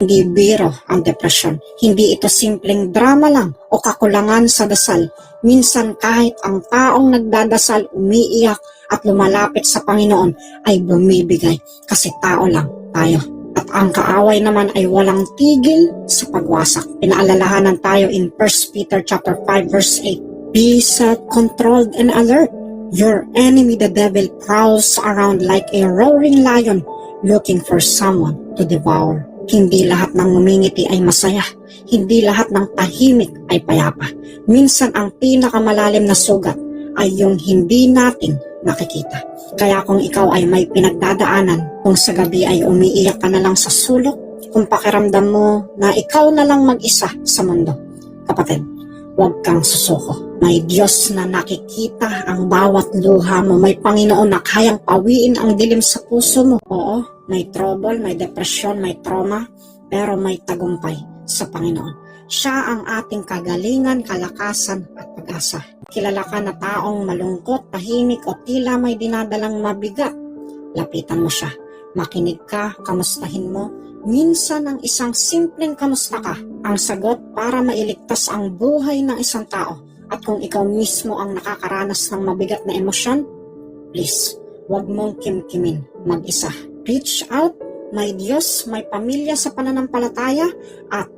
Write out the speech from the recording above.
Hindi biro ang depresyon. Hindi ito simpleng drama lang o kakulangan sa dasal. Minsan kahit ang taong nagdadasal, umiiyak at lumalapit sa Panginoon ay bumibigay kasi tao lang tayo. At ang kaaway naman ay walang tigil sa pagwasak. Pinaalalahanan tayo in 1 Peter chapter 5 verse 8. Be self-controlled and alert. Your enemy the devil prowls around like a roaring lion looking for someone to devour. Hindi lahat ng ngumingiti ay masaya. Hindi lahat ng tahimik ay payapa. Minsan ang pinakamalalim na sugat ay yung hindi natin nakikita. Kaya kung ikaw ay may pinagdadaanan, kung sa gabi ay umiiyak ka na lang sa sulok, kung pakiramdam mo na ikaw na lang mag-isa sa mundo, kapatid, huwag kang susuko. May Diyos na nakikita ang bawat luha mo. May Panginoon na kayang pawiin ang dilim sa puso mo. Oo, may trouble, may depresyon, may trauma, pero may tagumpay sa Panginoon. Siya ang ating kagalingan, kalakasan at pag-asa. Kilala ka na taong malungkot, tahimik o tila may dinadalang mabigat. Lapitan mo siya. Makinig ka, kamustahin mo. Minsan ang isang simpleng kamusta ka ang sagot para mailigtas ang buhay ng isang tao. At kung ikaw mismo ang nakakaranas ng mabigat na emosyon, please, huwag mong kimkimin mag-isa. Reach out, may Diyos, may pamilya sa pananampalataya, at